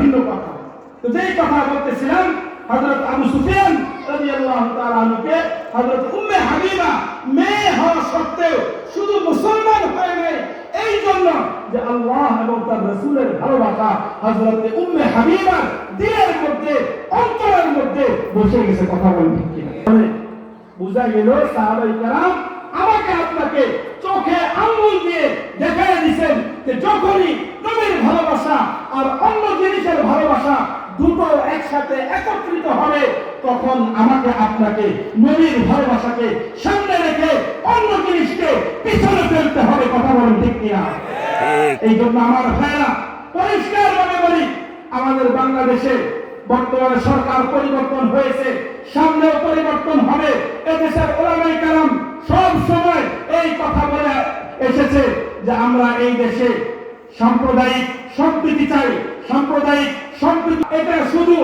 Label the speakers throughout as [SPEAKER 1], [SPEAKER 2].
[SPEAKER 1] ভিন্ন কথা। তো যেই কথা বলতেছিলাম, হযরত আবু সুফিয়ান রাদিয়াল্লাহু তাআলা আনহুকে, হযরত উম্মে হাবিবা মেয়ে হওয়া সত্ত্বেও শুধু মুসলমান হয়ে নাই। এই জন্য যে আল্লাহ এবং তার রাসূলের ভালোবাসা হযরত উম্মে হাবিবার দিলের মধ্যে, অন্তরের মধ্যে বসে গেছে, কথা বলেন কিনা। বুঝা গেল, সাহাবাই কারাম আমাকে আপনাকে চোখে আঙ্গুল দিয়ে দেখাই দিছেন যে যখনই নবীর ভালোবাসা আর অন্য জিনিসের ভালোবাসা দুটো একসাথে একত্রিত হবে তখন আমাকে আপনাকে নবীর ভালোবাসাকে সামনে রেখে অন্য জিনিসকে পিছনে ফেলতে হবে কথা বলেন ঠিক কিনা? এই জন্য আমার ভাইরা পরিষ্কার মনে করি আমাদের বাংলাদেশে বর্তমানে সরকার পরিবর্তন হয়েছে সামনেও পরিবর্তন হবে। এদেশের ওলামাই কালাম সব সময় এই কথা বলে এসেছে যে আমরা এই দেশে সাম্প্রদায়িক সম্প্রীতি চাই, সাম্প্রদায়িক সম্প্রীতি। এটা শুধু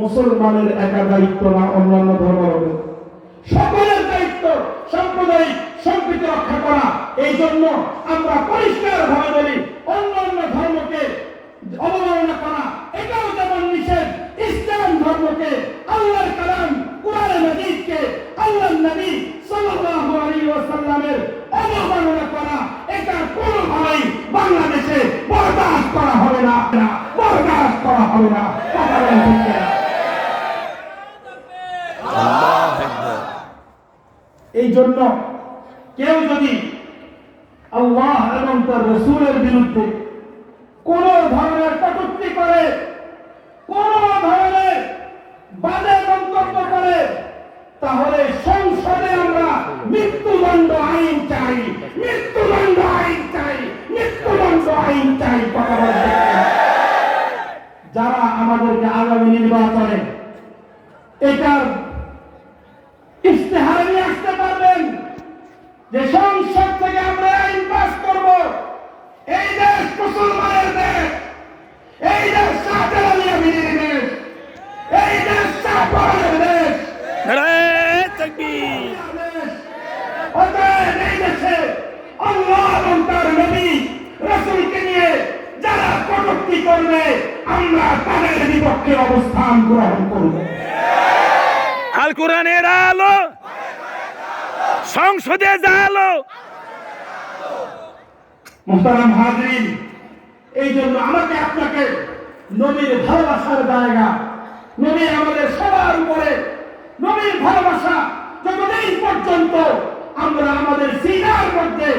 [SPEAKER 1] মুসলমানের একা দায়িত্ব না, অন্যান্য ধর্মের সকলের দায়িত্ব সাম্প্রদায়িক সম্প্রীতি রক্ষা করা। এই জন্য আমরা পরিষ্কার ভাবে বলি অন্য অন্য ধর্মকে অবমাননা করা, এটাও যেমন নিষেধ, ইসলাম ধর্মকে আল্লাহর কালাম, কুরআন মাজিদকে আল্লাহর নবী সাল্লাল্লাহু আলাইহি ওয়াসাল্লামের অবমাননা করা, এটা কোনোভাবেই বাংলাদেশে বরদাস্ত করা হবে না। বরদাস্ত করা হবে না। এই জন্য কেউ যদি আল্লাহ এবং তার রসুলের বিরুদ্ধে কোন ধরনের কটূক্তি করে, কোন ধরনের বাজে মন্তব্য করে, তাহলে সংসদে আমরা মৃত্যুদণ্ড মৃত্যুদণ্ড আইন চাই মৃত্যুদণ্ড আইন চাই যারা আমাদেরকে আগামী নির্বাচনে অবস্থান গ্রহণ করব।
[SPEAKER 2] আল কোরআনের আলো সংসদে আলো
[SPEAKER 1] মোহতারাম হাজরিন এই জন্য আমাকে আপনাকে নবীর ভালোবাসার জায়গা নবী আমাদের সবার উপরে নবীর ভালোবাসা যতদিন পর্যন্ত আমরা আমাদের সিনার মধ্যে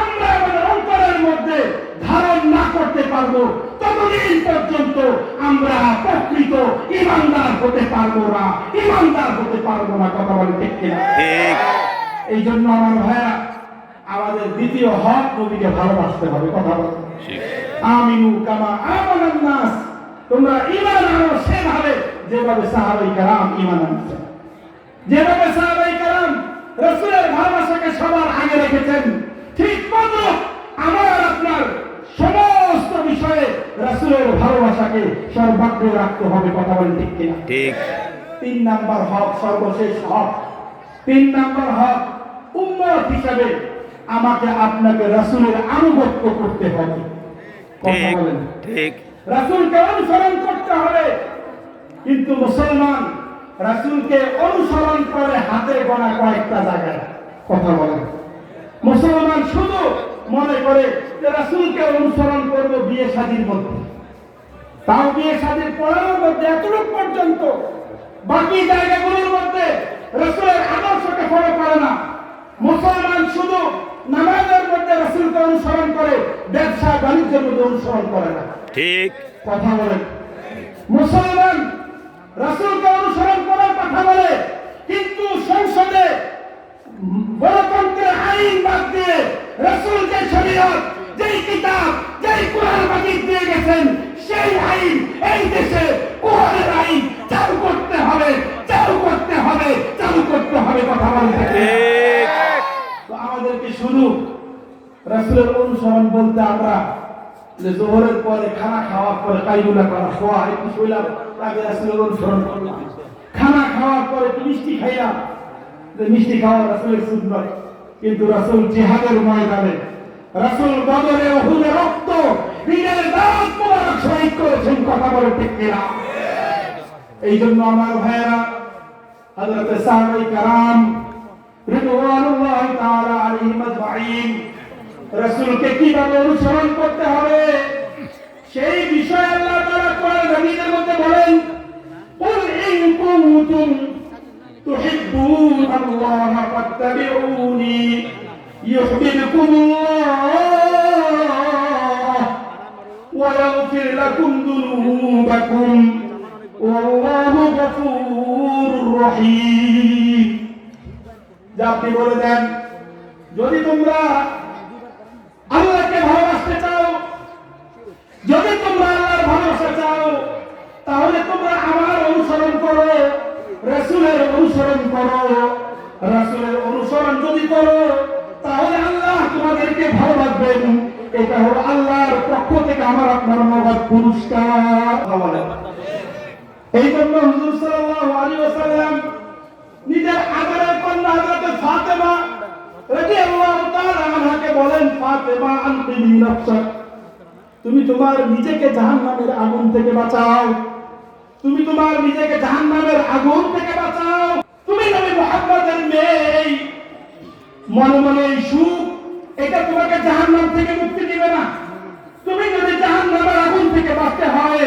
[SPEAKER 1] আমরা আমাদের অন্তরের মধ্যে ধারণ না করতে পারব ততদিন পর্যন্ত আমরা প্রকৃত ইমানদার হতে পারব না? ইমানদার হতে পারব না কথা বলে ঠিক কিনা? এই জন্য আমার ভাইয়া আমাদের দ্বিতীয় হক নবীকে ভালোবাসতে হবে কথা বলো। আমিনু কামা আমানান নাস। তোমরা ঈমান আনো সেভাবে যেভাবে সাহাবাই কারাম ঈমান আনছে। যেভাবে সাহাবাই কারাম রাসূলের ভালোবাসাকে সবার আগে রেখেছেন ঠিক মতো আমার আপনার সমস্ত বিষয়ে রাসূলের ভালোবাসাকে সর্বাগ্রে রাখতে হবে কথা বলেন ঠিক কিনা?
[SPEAKER 2] ঠিক।
[SPEAKER 1] তিন নাম্বার হক সর্বশেষ হক। তিন নাম্বার হক উম্মত হিসাবে আমাকে আপনাকে রাসূলের আনুগত্য করতে হবে। কথা
[SPEAKER 2] ঠিক
[SPEAKER 1] বলেন।
[SPEAKER 2] ঠিক।
[SPEAKER 1] রাসূলকে অনুসরণ করতে হবে। কিন্তু মুসলমান রাসূলকে অনুসরণ করে হাতে গোনা কয়েকটা জায়গায়। কথা বলেন। মুসলমান শুধু মনে করে যে রাসূলকে অনুসরণ করব বিয়ে শাদীর মধ্যে। তাও বিয়ে শাদীর পড়ানোর মধ্যে এতটুক পর্যন্ত বাকি জায়গাগুলোর মধ্যে রসুলের আদর্শকে ফলো করে না। মুসলমান শুধু নামাজের মধ্যে রসুলকে অনুসরণ করে ব্যবসা বাণিজ্যের মধ্যে অনুসরণ করে না।
[SPEAKER 2] ঠিক।
[SPEAKER 1] কথা বলেন। মুসলমান রাসূলকে অনুসরণ করার কথা বলে কিন্তু সংসদে গণতন্ত্রের আইন বাদ দিয়ে রাসূল যে শরীয়ত যেই কিতাব যেই কোরআন মাজিদ দিয়ে গেছেন সেই আইন এই দেশে কোরআনের আইন চালু করতে হবে চালু করতে হবে চালু করতে হবে কথা বলতে
[SPEAKER 2] ঠিক
[SPEAKER 1] তো আমাদেরকে শুধু রাসূলের অনুসরণ বলতে আমরা যে জোহরের পরে খানা খাওয়ার পরে কাইগুলা করা খোয়া একটু শৈলাম তাকে রাসুলের অনুসরণ করলাম। খানা খাওয়ার পরে মিষ্টি খাইলাম? যে মিষ্টি খাওয়া রাসুলের সুন্দর কিন্তু রাসুল জেহাদের ময়দানে, রাসুল বদরে অহুদের রক্ত হৃদয়ের দাঁত মোবারক শহীদ করেছেন কথা বলে টেকেরা এই জন্য আমার ভাইয়েরা, হযরত সাহাবাই কারাম রিদওয়ানুল্লাহ তাআলা আলাইহিম আজমাইন রাসূলকে কিভাবে অনুসরণ করতে হবে সেই বিষয়ে আল্লাহ তাআলা কোরআন হাদিসের মধ্যে বলেন قل إن كنتم تحبون الله فاتبعوني يحببكم الله ويغفر لكم ذنوبكم والله غفور رحيم যা আপনি বলে দেন যদি তোমরা তাহলে তোমরা আমার অনুসরণ করো, রাসূলের অনুসরণ করো। রাসূলের অনুসরণ যদি করো, তাহলে আল্লাহ তোমাদেরকে ভালোবাসবেন এটা হলো আল্লাহর পক্ষ থেকে আমার আপনার মহৎ পুরস্কার। এই জন্য হুজুর সাল্লাল্লাহু নিজের আদরের কন্যা হযরত ফাতেমা রাদিয়াল্লাহু তাআলা আনহাকে বলেন, ফাতেমা আনকিনি নাফসাক, তুমি তোমার নিজেকে জাহান্নামের আগুন থেকে বাঁচাও। তুমি তোমার নিজেকে জাহান্নামের আগুন থেকে বাঁচাও। তুমি নবী মুহাম্মদের মেয়ে। মনে মনে এই সুখ এটা তোমাকে জাহান্নাম থেকে মুক্তি দিবে না। তুমি যদি জাহান্নামের আগুন থেকে বাঁচতে হয়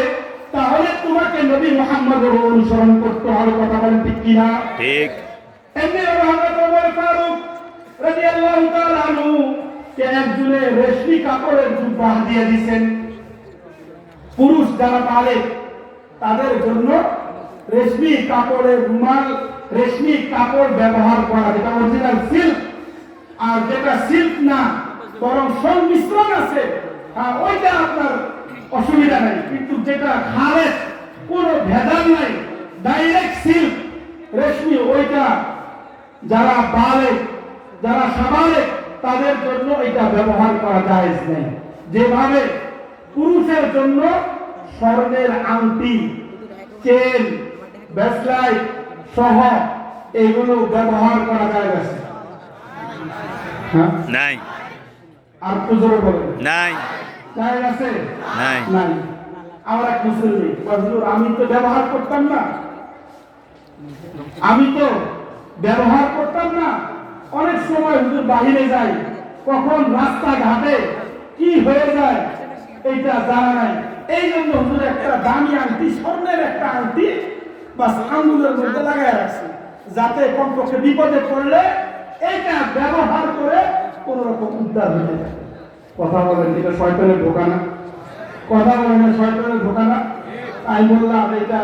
[SPEAKER 1] তাহলে তোমাকে নবী মুহাম্মদের অনুসরণ করতে হবে কথা বলেন ঠিক কিনা?
[SPEAKER 2] ঠিক।
[SPEAKER 1] এমনি হযরত ওমর ফারুক রাদিয়াল্লাহু তাআলা আনহু কে একজনে রেশমি কাপড়ের জুব্বা দিয়ে দিয়েছেন পুরুষ যারা পালে তাদের জন্য রেশমি কাপড়ের রুমাল, রেশমি কাপড় ব্যবহার করা, যেটা অরিজিনাল সিল্ক আর যেটা সিল্ক না, বরং সংমিশ্রণ আছে হ্যাঁ ওইটা আপনার অসুবিধা নাই। কিন্তু যেটা খালেস কোনো ভেদাল নাই ডাইরেক্ট সিল্ক রেশমি, ওইটা যারা বালে, যারা সাবালে, তাদের জন্য এটা ব্যবহার করা জায়েজ নেই। যেভাবে পুরুষের জন্য স্বর্ণের আংটি চেন ব্যাসলাইট সহ এগুলো ব্যবহার করা যায় আছে হ্যাঁ?
[SPEAKER 2] নাই।
[SPEAKER 1] আর পুজোর
[SPEAKER 2] নাই।
[SPEAKER 1] জায়েজ আছে?
[SPEAKER 2] নাই।
[SPEAKER 1] নাই। আমার এক মুসলিম আমি তো ব্যবহার করতাম না। আমি তো ব্যবহার করতাম না। অনেক সময় হুজুর বাহিরে যাই কখন রাস্তাঘাটে কি হয়ে যায় এইটা জানা নাই। এই জন্য হুজুর একটা দামি আংটি স্বর্ণের একটা আংটি বাস আঙ্গুলের মধ্যে লাগাই রাখছি। যাতে কমপক্ষে বিপদে পড়লে এইটা ব্যবহার করে কোন রকম উদ্ধার হয়ে যায়। কথা বলেন এটা শয়তানের ঢোকা না কথা বলেন না শয়তানের ঢোকা না আমি বললাম এটা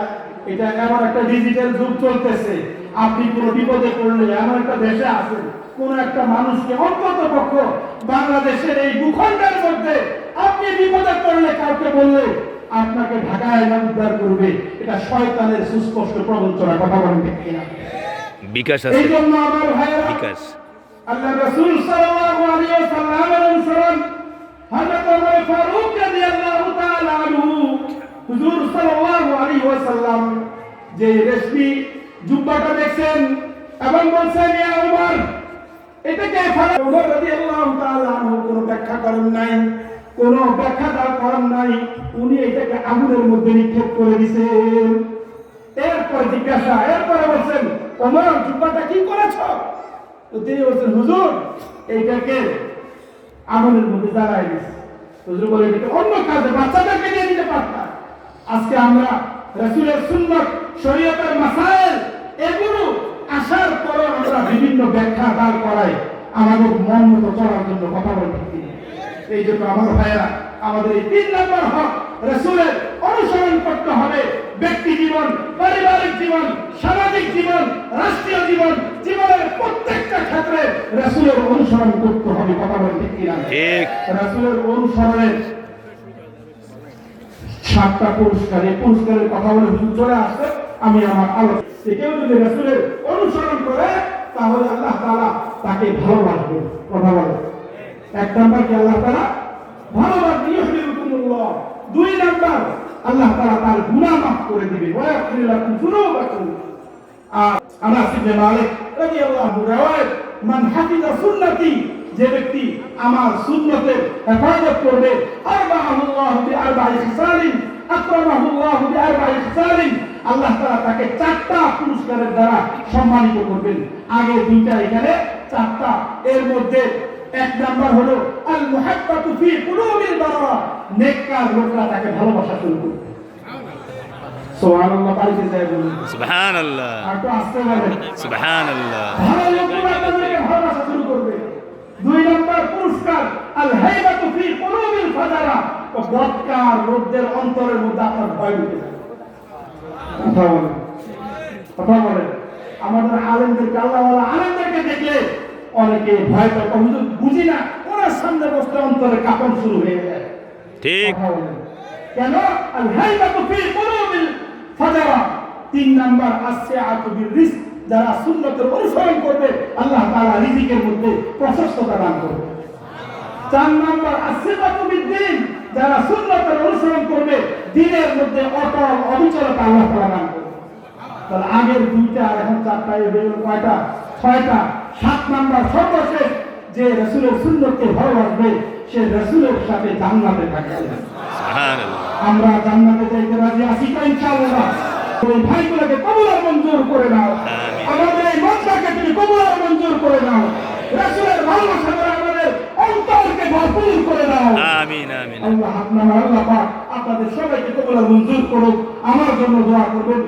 [SPEAKER 1] এটা এমন একটা ডিজিটাল যুগ চলতেছে। আপনি কোনো বিপদে পড়লে এমন একটা দেশে আছেন কোন একটা মানুষকে অন্তত পক্ষ বাংলাদেশের এই ভূখণ্ডের মধ্যে আপনি বিপদে পড়লে কাউকে বললে আপনাকে ঢাকায় এনে উদ্ধার করবে। এটা শয়তানের সুস্পষ্ট প্রবঞ্চনা কথা বলেন
[SPEAKER 2] বিকাশ
[SPEAKER 1] এই জন্য আমার ভাইয়েরা
[SPEAKER 2] বিকাশ।
[SPEAKER 1] আল্লাহ রাসূল সাল্লাল্লাহু আলাইহি ওয়াসাল্লামের অনুসরণ হযরত ওমর ফারুক রাদিয়াল্লাহু তাআলা আনহু হুজুর সাল্লাল্লাহু আলাইহি ওয়াসাল্লাম যে রেশমি জুব্বাটা দেখছেন এবং বলছেন, ইয়া ওমর এটাকে ফারা ওমর রাদিয়াল্লাহু তাআলা আনহু কোনো ব্যাখ্যা করেন নাই, কোনো ব্যাখ্যা দাও করেন নাই। উনি এটাকে আগুনের মধ্যে নিক্ষেপ করে দিয়েছেন এরপর জিজ্ঞাসা, এরপরে বলছেন ওমর জুব্বাটা কি করেছ? তো তিনি বলছেন, হুজুর এইটাকে আগুনের মধ্যে জ্বালাই দিচ্ছে হুজুর বলে, এটাকে অন্য কাজে, বাচ্চাদেরকে দিয়ে দিতে পারতাম। আজকে আমরা রাসূলের সুন্নাত, শরীয়তের মাসাইল এগুলো আসার পরে আমরা বিভিন্ন ব্যাখ্যা দাঁড় করাই। আমাদের মন মতো চলার জন্য কথা বলতে এই জন্য আমার ভাইয়েরা আমাদের এই তিন নম্বর হক রসুলের অনুসরণ করতে হবে। ব্যক্তি জীবন পারিবারিক জীবন সামাজিক জীবন রাষ্ট্রীয় জীবন জীবনের প্রত্যেকটা ক্ষেত্রে রসুলের অনুসরণ করতে হবে কথা বলতে
[SPEAKER 2] ঠিক।
[SPEAKER 1] রাসূলের অনুসরণের সাতটা পুরস্কার এই পুরস্কারের কথা বলে চলে আসছে আমি আমার আলোচনা কেউ যদি রাসূলের অনুসরণ করে, তাহলে আল্লাহ তাআলা তাকে ভালোবাসবে। কথা বলে এক নাম্বার কি আল্লাহ তাআলা? ভালোবাসবে। ইউহিবুকুমুল্লাহ দুই নাম্বার, আল্লাহ তাআলা তার গুনাহ মাফ করে দিবে। আর আনাস ইবনে মালিক রাদিয়াল্লাহু রাওয়ায়াত, মান হাফিজা সুন্নতি যে ব্যক্তি আমার সুন্নতের হেফাজত করবে আরবাহুল্লাহ আকরামাহুল্লাহ আল্লাহ তাআলা তাকে চারটা পুরস্কারের দ্বারা সম্মানিত করবেন। আগে দুইটা এখানে চারটা। এর মধ্যে এক নাম্বার হলো আল মুহাব্বাতু ফি কুলুবিল বারা নেককার লোকরা তাকে ভালোবাসা শুরু করবে। সুবহানাল্লাহ বাড়িতে যায় বলুন।
[SPEAKER 2] সুবহান
[SPEAKER 1] আর তো আসতে পারে
[SPEAKER 2] সুবহান
[SPEAKER 1] ভালো লোকরা তাদেরকে ভালোবাসা শুরু করবে। দুই নম্বর পুরস্কার আল হাইবাতু ফি কুলুবিল ফাজারা। ও বদকার লোকদের অন্তরের মধ্যে আপনার ভয় ঢুকে যাবে। কথা বলেন কথা বলেন আমাদের আলেমদেরকে আল্লাহ আলেমদেরকে দেখলে অনেকে ভয় পায়। হুজুর বুঝি না ওনার সামনে বসতে অন্তরে কাপড় শুরু হয়ে যায়।
[SPEAKER 2] ঠিক।
[SPEAKER 1] কেন? আল হাইবাতু ফি কুলুবিল ফাজারা। তিন নাম্বার আসছে আতুবির রিস্ক যারা সুন্নতের অনুসরণ করবে আল্লাহ তাআলা রিজিকের মধ্যে প্রশস্ততা দান করবে। চার নাম্বার আসছে আতুবিদ্দিন যারা সুন্নতের অনুসরণ করবে দিনের মধ্যে অটল অবিচলতা আল্লাহ দান করবে। তাহলে আগের দুইটা আর এখন চারটা কয়টা? ছয়টা। সাত নাম্বার সর্বশেষ যে রসুলের সুন্নতকে ভালোবাসবে সে রসুলের সাথে জান্নাতে থাকবে আমরা জান্নাতে যাইতে রাজি আছি তো ইনশাআল্লাহ। ওই ভাইগুলোকে কবুলার মঞ্জুর করে
[SPEAKER 2] আমিন।
[SPEAKER 1] আমাদের এই মনটাকে তুমি কবুলার মঞ্জুর করে দাও রাসূলের ভালোবাসা
[SPEAKER 2] আমিন আমিন।
[SPEAKER 1] আল্লাহ আপনাদের সবাইকে কবুলার মঞ্জুর করুক। আমার জন্য দোয়া করবেন।